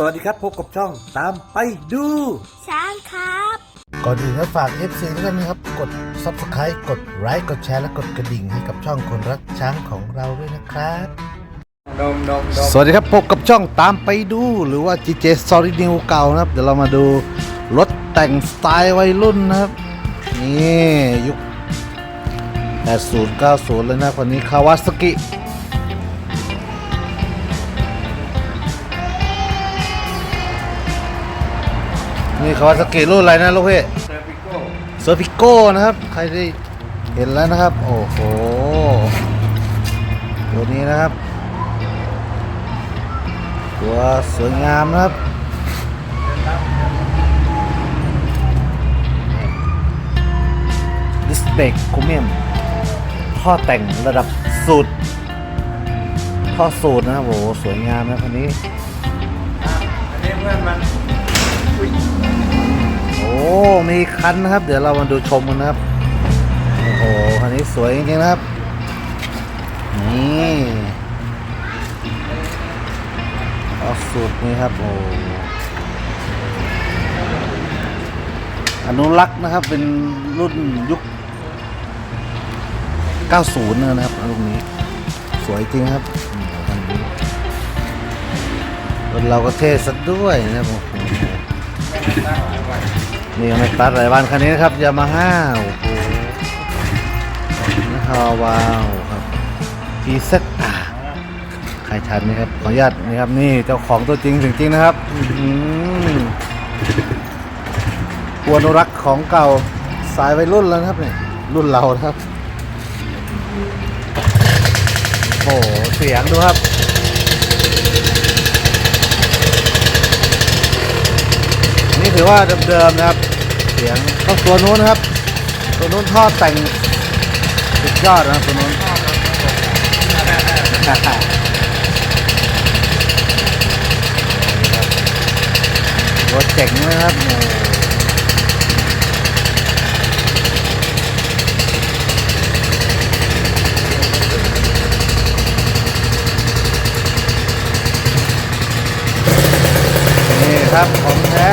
สวัสดีครับพบกับช่องตามไปดู ช้างครับ ก่อนอื่นก็ฝาก FC ทุกท่านนะครับ กด Subscribe กดไลค์กดแชร์และกดกระดิ่งให้กับช่องคนรักช้างของเราด้วยนะครับดมดมดมสวัสดีครับพบกับช่องตามไปดูหรือว่า GJ Story New เก่านะครับ เดี๋ยวเรามาดูรถแต่งสไตล์วัยรุ่นนะครับ นี่ยุค80 90 เลยนะคนนี้คาวาสกิ นี่คาวาสกิรุ่นอะไรนะลูกพี่เซอร์พิโก้เซอร์พิโก้นะครับ ใครได้เห็นแล้วนะครับ โอ้โหตัวนี้นะครับ ตัวสวยงามนะครับดิสเบกคูเมียมท่อแต่งระดับสุดท่อสูตรนะครับโอ้โหสวยงามนะคันนี้อันนี้เพื่อนมัน มีคันนะครับ เดี๋ยวเรามาดูชมกันนะครับ โอ้โห คันนี้สวยจริงๆนะครับ นี่เอาสูตรนี้ครับ โอ้อนุรักษ์นะครับ เป็นรุ่นยุค 90 นะครับรุ่นนี้ สวยจริงครับคันนี้รถเราก็เท่ซะด้วยนะครับ โอ้โหตั้งหลายวันนี่ไม่ตัดหลายวันคันนี้นะครับยามาฮ่าโอ้โหนะครับว้าวครับพีเซอ่าใครทันไหมครับขออนุญาตนี่ครับนี่เจ้าของตัวจริงจริงนะครับอื้อหือผู้อนุรักษ์ของเก่าสายวัยรุ่นแล้วครับเนี่ยรุ่นเรานะครับ โอ้โหเสียงดูครับ นี่ถือว่าเดิมๆนะครับ เสียงก็ตัวนู้นนะครับ ตัวนู้นท่อแต่งสุดยอดนะครับตัวนู้นรถเจ๋งนะครับโอ้โหนี่ครับ ของแท้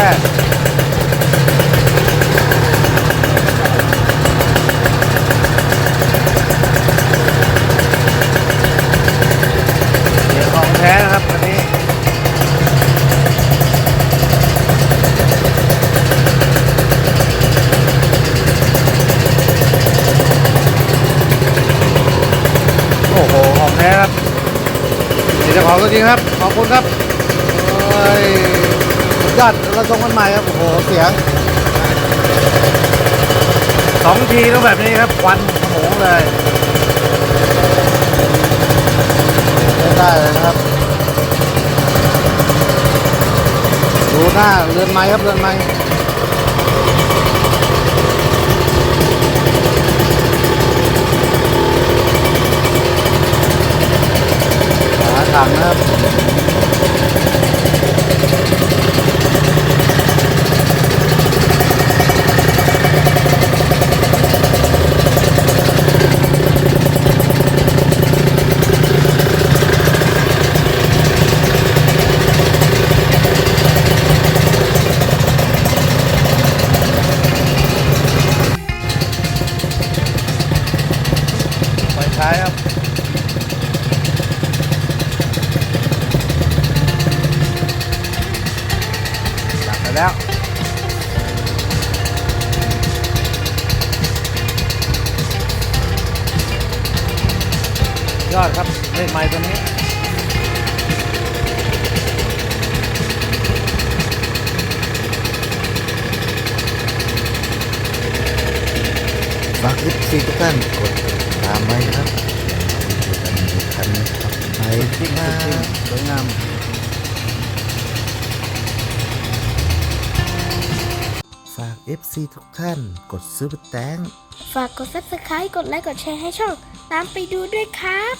เสียงของแท้นะครับอันนี้โอ้โห ของแท้ครับนี่ เจ้าของตัวจริงครับ ขอบคุณครับโอ้ยสุดยอดเราส่งกันใหม่ครับ โอ้โห เสียงสองทีต้องแบบนี้ครับควันขโมงเลยไม่ได้เลยนะครับ ดูหน้าเรือนไม้ครับเรือนไม้าถังนะครับไฟท้ายครับ หลับไป แล้ว ยอดครับเลขไม้ตัวนี้ฝากอิปซีทุกท่านกดติดตามไว้ครับคันขับไปที่มาสวยงาม FC ทุกท่าน กดซื้อแตงฝากกด subscribe กดไลค์ กดแชร์ให้ช่อง ตามไปดูด้วยครับ